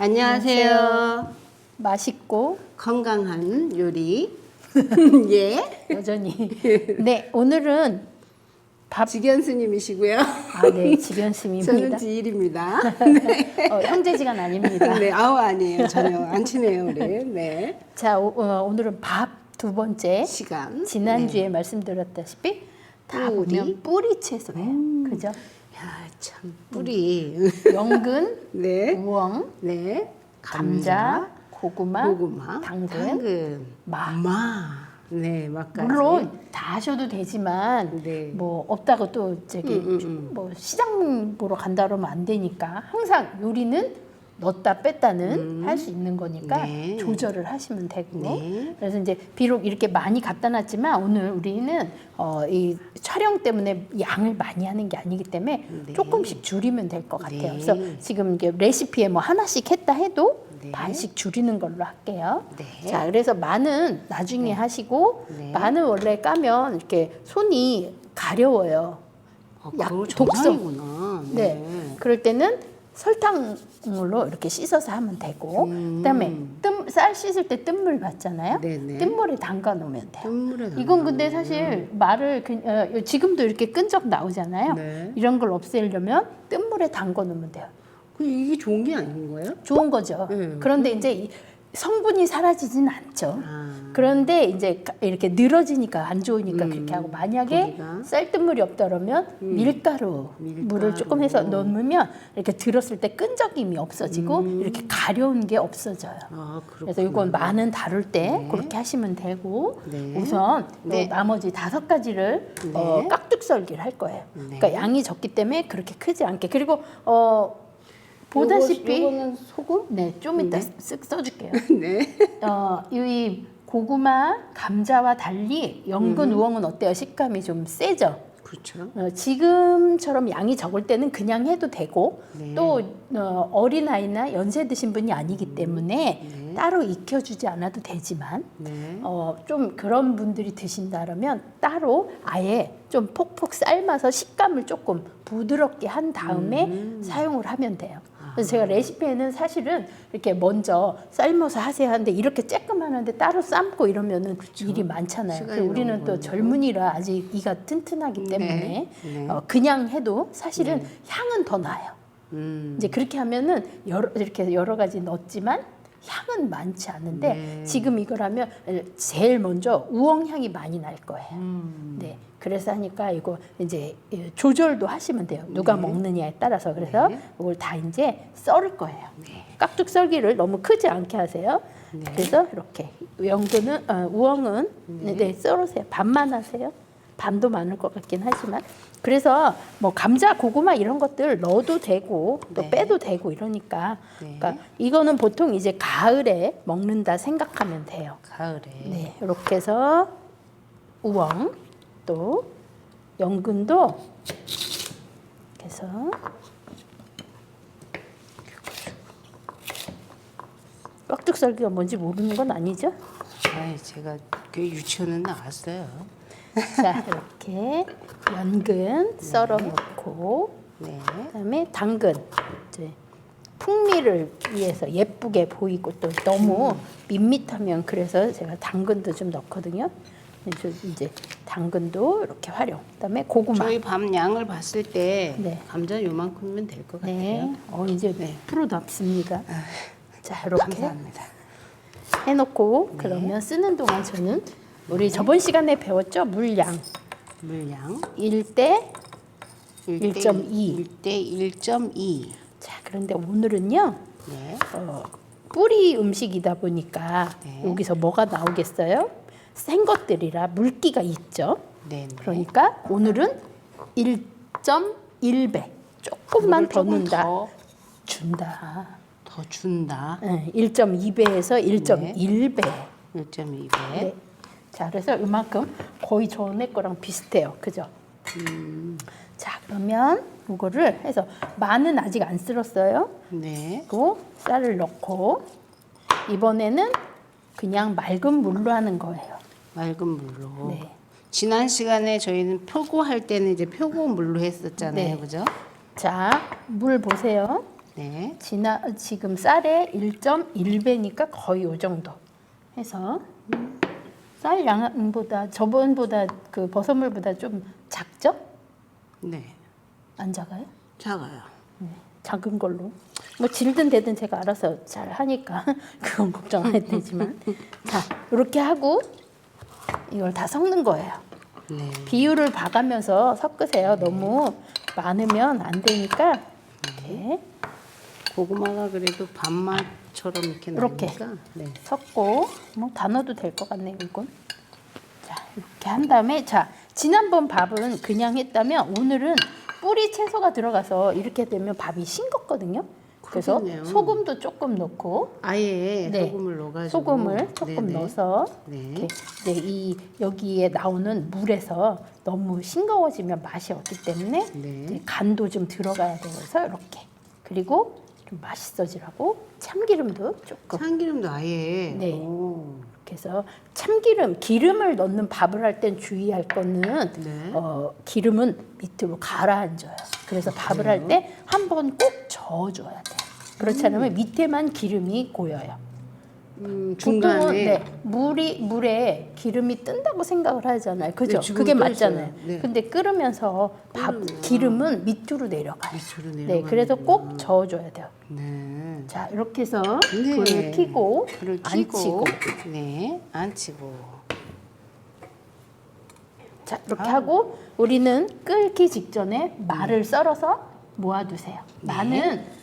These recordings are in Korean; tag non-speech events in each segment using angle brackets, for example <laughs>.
안녕하세요. 맛있고 건강한 요리. <laughs> 예. 여전히 네 오늘은 밥 지견 스님이시고요. 아 네 지변심입니다. 저는 지일입니다. <laughs> 어, 형제지간 아닙니다. 네, 아우 아니에요. 전혀 안 친해요, 우리. 네. 자 오, 어, 오늘은 밥 두 번째 시간. 지난주에 말씀드렸다시피 다 뿌리. 보면 뿌리 채소예요. 그죠? 야, 참 뿌리. <laughs> 연근, 네. 우엉, 네. 감자, 고구마, 고구마, 당근, 당근, 마. 마. 네, 맛까지. 물론 다 하셔도 되지만 네. 뭐 없다고 또 저기 음, 음, 음. 뭐 시장 보러 간다 그러면 안 되니까 항상 요리는 넣었다 뺐다는 할수 있는 거니까 음. 네. 조절을 하시면 되고 네. 그래서 이제 비록 이렇게 많이 갖다 놨지만 오늘 우리는 어, 이 촬영 때문에 양을 많이 하는 게 아니기 때문에 네. 조금씩 줄이면 될 것 같아요. 네. 그래서 지금 이게 레시피에 뭐 하나씩 했다 해도 네. 반씩 줄이는 걸로 할게요. 네. 자, 그래서 마는 나중에 하시고 네. 마는 원래 까면 이렇게 손이 가려워요. 아, 약 독성. 정상이구나. 네. 그럴 때는 설탕으로 이렇게 씻어서 하면 되고 그다음에 뜸, 쌀 씻을 때 뜸물 받잖아요. 음. 네네. 뜸물에 담가 놓으면 돼요. 뜸물에 이건 근데 사실 말을 그, 어, 지금도 이렇게 끈적 나오잖아요. 네. 이런 걸 없애려면 뜸물에 담가 놓으면 돼요. 그 이게 좋은 게 아닌 거예요? 좋은 거죠. 네. 그런데 이제 이 성분이 사라지진 않죠. 아. 그런데 이제 가- 이렇게 늘어지니까 안 좋으니까 음, 그렇게 하고 만약에 고기가? 쌀뜨물이 없다 그러면 밀가루, 밀가루. 물을 조금 해서 넣으면 이렇게 들었을 때 끈적임이 없어지고 이렇게 가려운 게 없어져요. 아. 그래서 이건 많은 다룰 때 네. 그렇게 하시면 되고 네. 우선 네. 요 나머지 다섯 가지를 네. 어, 깍둑썰기를 할 거예요. 네. 그러니까 양이 적기 때문에 그렇게 크지 않게 그리고 어, 보다시피 요거, 요거 는 소금? 네, 좀 이따 쓱 써줄게요. <laughs> 네. 어, 이 고구마, 감자와 달리 연근 우엉은 어때요? 식감이 좀 세죠? 그렇죠. 어, 지금처럼 양이 적을 때는 그냥 해도 되고 네. 또 어, 어린아이나 연세 드신 분이 아니기 때문에 네. 따로 익혀주지 않아도 되지만 네. 어, 좀 그런 분들이 드신다 그러면 따로 아예 좀 폭폭 삶아서 식감을 조금 부드럽게 한 다음에 음. 사용을 하면 돼요. 아. 그래서 제가 레시피에는 사실은 이렇게 먼저 삶아서 하세요 하는데 이렇게 쬐끔 하는데 따로 삶고 이러면은 일이 많잖아요. 시간이 그리고 우리는 너무 또 걸리고. 젊은이라 아직 이가 튼튼하기 네. 때문에 네. 어, 그냥 해도 사실은 향은 더 나요. 음. 이제 그렇게 하면은 여러, 이렇게 여러 가지 넣었지만 향은 많지 않은데 네. 지금 이걸 하면 제일 먼저 우엉 향이 많이 날 거예요. 음. 네. 그래서 하니까 이거 이제 조절도 하시면 돼요. 누가 먹느냐에 따라서. 그래서 네. 이걸 다 이제 썰을 거예요. 깍둑 썰기를 너무 크지 않게 하세요. 그래서 이렇게 연근은 어, 우엉은 네. 썰으세요. 반만 하세요. 반도 많을 것 같긴 하지만 그래서 뭐 감자, 고구마 이런 것들 넣어도 되고 또 네. 빼도 되고 이러니까 네. 그러니까 이거는 보통 이제 가을에 먹는다 생각하면 돼요. 가을에. 네, 이렇게 해서 우엉 또 연근도 이렇게 해서 깍둑썰기가 뭔지 모르는 건 아니죠? 아, 제가 그 유치원은 나왔어요. 자, 이렇게 연근 썰어 놓고 네. 그다음에 당근 이제 풍미를 위해서 예쁘게 보이고 또 너무 밋밋하면 그래서 제가 당근도 좀 넣거든요. 이제 이제 당근도 이렇게 활용. 그다음에 고구마. 저희 밤 양을 봤을 때 네. 감자 요만큼이면 될 것 같아요. 네. 어 이제 네. 프로답습니다. 자 이렇게 감사합니다. 해놓고 그러면 쓰는 동안 저는 우리 저번 시간에 배웠죠 물량 물량 1대 1.2. 1대 1.2. 자 그런데 오늘은요 네. 어, 뿌리 음식이다 보니까 네. 여기서 뭐가 나오겠어요? 생 것들이라 물기가 있죠. 네. 네. 그러니까 오늘은 1.1배 조금만 더 넣는다. 더, 준다. 더 준다. 네, 1.2배에서 1.1배. 1.2배. 네. 자, 그래서 이만큼 거의 전에 거랑 비슷해요. 그죠? 음. 자, 그러면 이거를 해서 마는 아직 안 쓸었어요. 네. 그리고 쌀을 넣고 이번에는 그냥 맑은 물로 하는 거예요. 맑은 물로. 네. 지난 시간에 저희는 표고 할 때는 이제 표고 물로 했었잖아요. 네. 그죠? 자, 물 보세요. 네. 지나 지금 쌀의 1.1배니까 거의 요 정도 해서 쌀 양보다 저번보다 그 버섯물보다 좀 작죠? 네. 안 작아요? 작아요. 네, 작은 걸로. 뭐 질든 되든 제가 알아서 잘 하니까 <laughs> 그건 걱정 안 해도 되지만 <laughs> 자 이렇게 하고 이걸 다 섞는 거예요. 네. 비율을 봐가면서 섞으세요. 너무 많으면 안 되니까 이렇게 고구마가 그래도 밥맛 처럼 이렇게 이렇게. 나니까 네. 섞고 뭐 다 넣어도 될 것 같네요. 이건 자 이렇게 한 다음에 자 지난번 밥은 그냥 했다면 오늘은 뿌리 채소가 들어가서 이렇게 되면 밥이 싱겁거든요. 그래서 그러네요. 소금도 조금 넣고 아예 네. 소금을 넣어가지고 소금을 조금 네네. 넣어서 네. 이렇게 이제 이 여기에 나오는 물에서 너무 싱거워지면 맛이 없기 때문에 네. 이제 간도 좀 들어가야 되어서 이렇게 그리고 좀 맛있어지라고 참기름도 조금 참기름도 아예 네. 오. 해서 참기름 기름을 넣는 밥을 할 땐 주의할 거는 네. 어, 기름은 밑으로 가라앉아요. 그래서 밥을 할 때 한 번 꼭 저어줘야 돼요. 그렇지 않으면 밑에만 기름이 고여요. 음, 보통은 중간에 네, 물이 물에 기름이 뜬다고 생각을 하잖아요. 그죠? 네, 지금 그게 떠 맞잖아요. 있어요. 네. 근데 끓으면서 밥 끓으면. 기름은 밑으로 내려가요. 밑으로 네, 내려가는 그래서 꼭 저어줘야 돼요. 네. 자, 이렇게 해서 네. 불을 켜고 불을 안 켜고 치고 네, 안 치고 자 이렇게 아. 하고 우리는 끓기 직전에 말을 썰어서 모아두세요. 네. 마는 대- 어,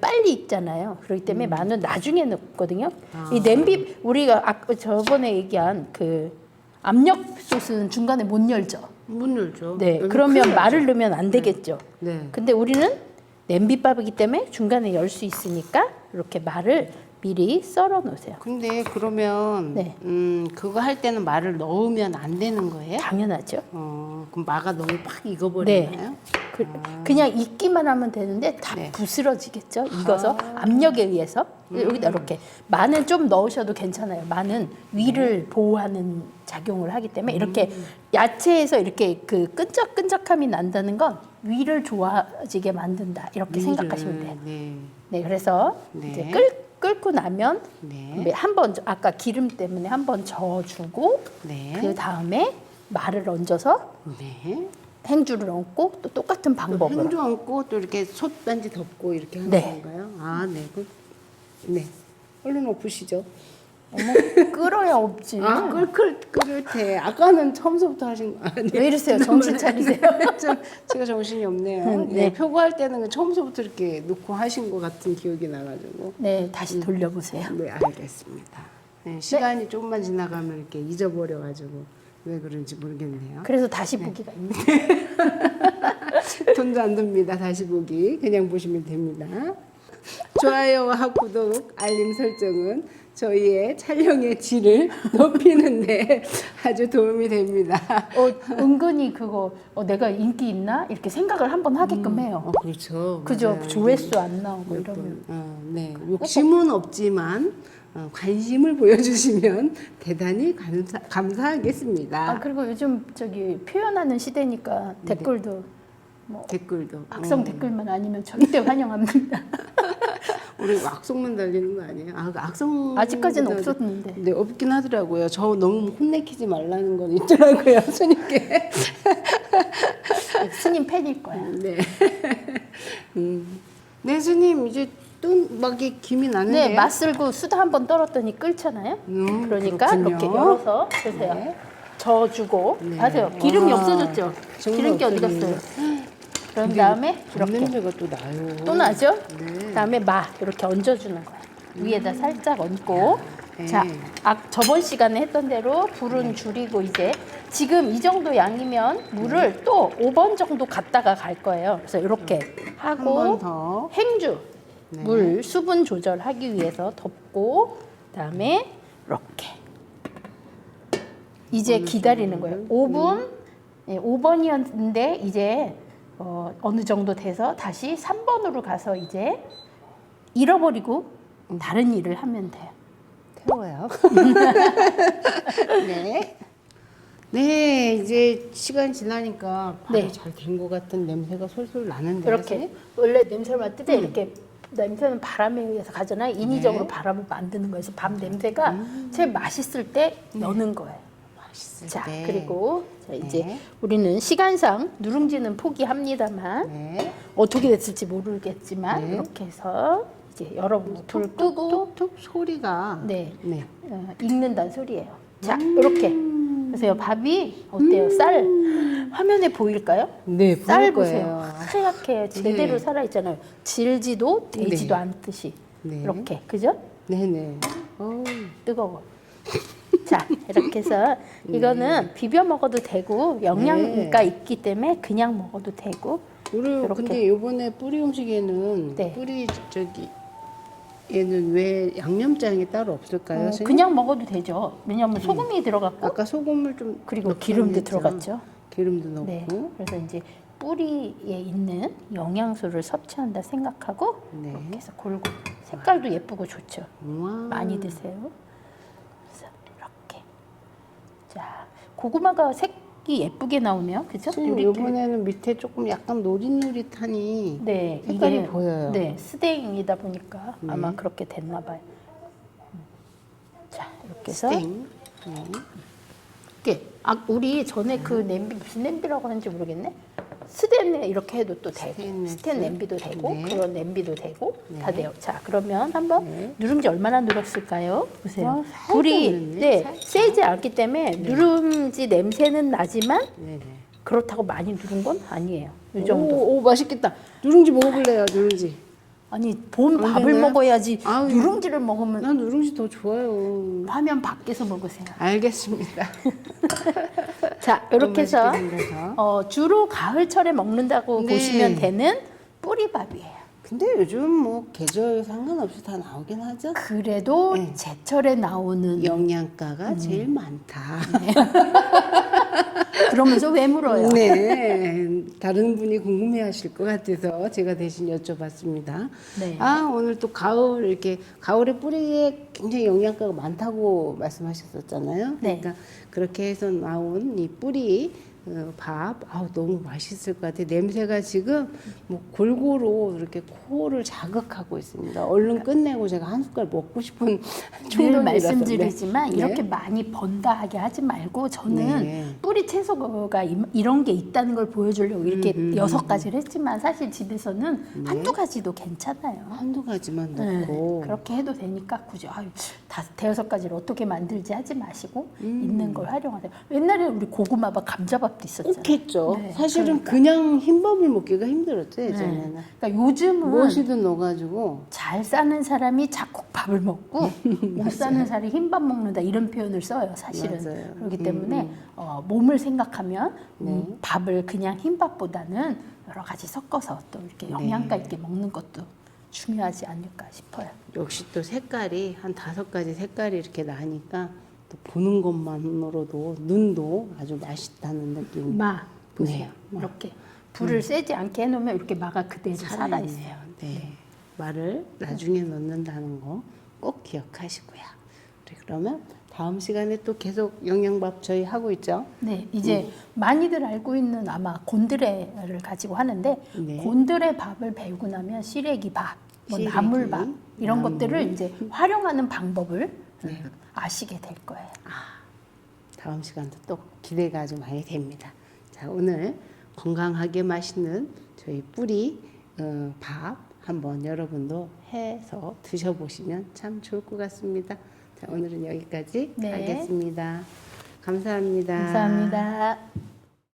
빨리 익잖아요. 그렇기 때문에 마는 나중에 넣거든요. 음. 아. 이 냄비 우리가 아까 저번에 얘기한 그 압력솥은 중간에 못 열죠. 문 열죠. 네, 여기 그러면 말을. 넣으면 안 되겠죠. 네. 근데 우리는 냄비밥이기 때문에 중간에 열 수 있으니까 이렇게 말을 미리 썰어 놓으세요. 근데 그러면 네. 음 그거 할 때는 말을 넣으면 안 되는 거예요? 당연하죠. 어 그럼 마가 너무 팍 익어버리나요? 그, 냥 익기만 하면 되는데 다 네. 부스러지겠죠. 익어서 압력에 의해서 여기다 이렇게 마는 좀 넣으셔도 괜찮아요. 마는 위를 보호하는 작용을 하기 때문에 이렇게 야채에서 이렇게 그 끈적끈적함이 난다는 건 위를 좋아지게 만든다 이렇게 생각하시면 돼요. 네. 네, 그래서 네. 이제 끓, 끓고 나면 네. 한번 아까 기름 때문에 한 번 저어주고 네. 그 다음에 말을 얹어서 네. 행주를 얹고 또 똑같은 방법으로 행주 얹고 또 이렇게 솥단지 덮고 이렇게 하는 네. 건가요? 아, 네. 그, 네. 얼른 엎으시죠. 어머 끓어야 없지. 아, 끓 끓 끓을 때 아까는 처음부터 하신 거 아니에요? 왜 이러세요? 정신 차리세요. <laughs> 좀 제가 정신이 없네요. 음, 네. 네. 표고할 때는 처음부터 이렇게 놓고 하신 것 같은 기억이 나가지고. 네, 다시 돌려보세요. 네, 알겠습니다. 네, 시간이 조금만 지나가면 이렇게 잊어버려가지고 왜 그런지 모르겠네요. 그래서 다시 보기가 있네. <laughs> 돈도 안 듭니다. 다시 보기 그냥 보시면 됩니다. 좋아요와 구독, 알림 설정은 저희의 촬영의 질을 <laughs> 높이는데 아주 도움이 됩니다. 어, 은근히 그거 어, 내가 인기 있나 이렇게 생각을 한번 하게끔 해요. 어, 그렇죠. 그죠? 맞아요. 조회수 안 나오고 몇 이러면. 번, 어, 네. 욕심은 없지만 어, 관심을 보여주시면 <laughs> 대단히 감사, 감사하겠습니다. 아 그리고 요즘 저기 표현하는 시대니까 댓글도 뭐 댓글도. 악성 어. 댓글만 아니면 절대 <laughs> 환영합니다. <laughs> 우리 악성만 달리는 거 아니에요? 아, 악성 아직까지는 없었는데. 네, 없긴 하더라고요. 저 너무 혼내키지 말라는 건 있더라고요, 스님께. 스님 팬일 거야. 네. 음. 네, 스님 이제 또막 김이 나는데요. 네, 맛쓸고 수다 한 번 떨었더니 끓잖아요. 음, 그러니까 그렇군요. 이렇게 열어서 보세요. 네. 저어주고 네. 아세요? 기름이 와, 없어졌죠? 기름기 어디. 갔어요? 그런 다음에 전 이렇게 냄새가 또 나요. 또 나죠? 네. 그다음에 마 이렇게 얹어주는 거예요. 위에다 살짝 얹고 네. 자, 아, 저번 시간에 했던 대로 불은 줄이고 이제 지금 이 정도 양이면 물을 또 5번 정도 갔다가 갈 거예요. 그래서 이렇게 한 하고 번 더. 행주 네. 물 수분 조절하기 위해서 덮고 그다음에 이렇게 이제 기다리는 거예요. 5분 예, 5번이었는데 이제 어, 어느 정도 돼서 다시 3번으로 가서 이제 잃어버리고 다른 일을 하면 돼요. 태워요. <laughs> 네. 네, 이제 시간 지나니까 밥이 네. 잘된 것 같은 냄새가 솔솔 나는데 이렇게 원래 냄새를 맡을 때 이렇게 냄새는 바람에 의해서 가잖아 요. 인위적으로 네. 바람을 만드는 거에서 밥 냄새가 제일 맛있을 때 여는 거예요. 맛있을 자 때. 그리고 자, 이제 네. 우리는 시간상 누룽지는 포기합니다만 네. 어떻게 됐을지 모르겠지만 네. 이렇게 해서 이제 여러분 불 끄고 툭툭 소리가 네 네. 어, 익는다는 소리예요. 자 이렇게 보세요. 밥이 어때요? 쌀 화면에 보일까요? 네, 쌀 보일 보세요. 거예요. 하얗게 제대로 네. 살아 있잖아요. 질지도 되지도 네. 않듯이 네. 이렇게 그죠? 네, 네. 뜨거워. 자 이렇게 해서 이거는 비벼 먹어도 되고 영양가 네. 있기 때문에 그냥 먹어도 되고 우리 이렇게. 근데 요번에 뿌리 음식에는 네. 뿌리 저기 얘는 왜 양념장이 따로 없을까요? 어, 선생님? 그냥 먹어도 되죠. 왜냐하면 소금이 들어갔고 아까 소금을 좀 그리고 넣긴 기름도 했죠. 들어갔죠. 기름도 넣고 네. 그래서 이제 뿌리에 있는 영양소를 섭취한다 생각하고 네. 이렇게 해서 골고 색깔도 예쁘고 좋죠. 우와. 많이 드세요. 그래서 이렇게 자 고구마가 색 이 예쁘게 나오네요, 그죠? 요리- 이번에는 밑에 조금 약간 노릿노릿하니 네 색깔이 이게 보여요. 네 스테잉이다 보니까 네. 아마 그렇게 됐나 봐요. 음. 자 이렇게 해서 스탱. 네. 이렇게 아 우리 전에 그 냄비 무슨 냄비라고 하는지 모르겠네. 스텐 이렇게 해도 또 되고 스테인리스. 스텐 냄비도 되고 네. 그런 냄비도 되고 다 네. 돼요. 자 그러면 한번 네. 누룽지 얼마나 누렸을까요? 보세요. 와, 살짝 불이 네 살짝. 세지 않기 때문에 누룽지 냄새는 나지만 네네. 그렇다고 많이 누른 건 아니에요. 이 정도. 오, 오 맛있겠다. 누룽지 먹어볼래요, 누룽지. 아니 본안 밥을 되나요? 먹어야지 아유. 누룽지를 먹으면 난 누룽지 더 좋아요. 화면 밖에서 먹으세요. 알겠습니다. <laughs> 자 이렇게 해서 맛있게 생겨서. 어, 주로 가을철에 먹는다고 네. 보시면 되는 뿌리밥이에요. 근데 요즘 뭐 계절 상관없이 다 나오긴 하죠. 그래도 네. 제철에 나오는 영양가가 음. 제일 많다. <laughs> 그러면서 왜 물어요? 네, 다른 분이 궁금해 하실 것 같아서 제가 대신 여쭤봤습니다. 네. 아 오늘 또 가을 이렇게 가을에 뿌리에 굉장히 영양가가 많다고 말씀하셨었잖아요. 네. 그러니까 그렇게 해서 나온 이 뿌리 어, 밥, 아우 너무 맛있을 것 같아요. 냄새가 지금 뭐 골고루 이렇게 코를 자극하고 있습니다. 얼른 끝내고 제가 한 숟갈 먹고 싶은 늘 충동이라서. 말씀드리지만 네. 이렇게 많이 번다 하게 하지 말고 저는 네. 뿌리 채소가 이- 이런 게 있다는 걸 보여주려고 이렇게 음, 음, 여섯 가지를 했지만 사실 집에서는 한두 가지도 괜찮아요. 한두 가지만 네, 넣고 그렇게 해도 되니까 굳이 아유, 다 대여섯 가지를 어떻게 만들지 하지 마시고 있는 걸 활용하세요. 옛날에 우리 고구마 밥, 감자 밥도 있었잖아요. 꼭 했죠. 네, 사실은 그냥 흰밥을 먹기가 힘들었죠 예전에는. 네. 그러니까 요즘은 무엇이든 넣어가지고 잘 사는 사람이 잡곡밥을 먹고 못 사는 사람이 흰밥 먹는다 이런 표현을 써요 사실은 맞아요. 그렇기 음, 때문에 어, 몸을 생각하면 음, 네. 밥을 그냥 흰밥보다는 여러 가지 섞어서 또 이렇게 영양가 네. 있게 먹는 것도 중요하지 않을까 싶어요. 역시 또 색깔이 한 다섯 가지 색깔이 이렇게 나니까 또 보는 것만으로도 눈도 아주 맛있다는 느낌이 마 보세요. 네, 마. 이렇게 불을 세지 않게 해놓으면 이렇게 마가 그대로 살아 있어요. 살아있네요. 네. 말을 나중에 넣는다는 거 꼭 기억하시고요. 네, 그러면 다음 시간에 또 계속 영양밥 저희 하고 있죠. 네, 이제 많이들 알고 있는 아마 곤드레를 가지고 하는데 네. 곤드레 밥을 배우고 나면 시래기 밥, 뭐 시래기, 나물밥 이런 나물. 것들을 이제 활용하는 방법을 음, 아시게 될 거예요. 다음 시간도 또 기대가 아주 많이 됩니다. 자 오늘 건강하게 맛있는 저희 뿌리 어, 밥 한번 여러분도 해서 드셔보시면 참 좋을 것 같습니다. 자 오늘은 여기까지 네. 하겠습니다. 감사합니다. 감사합니다.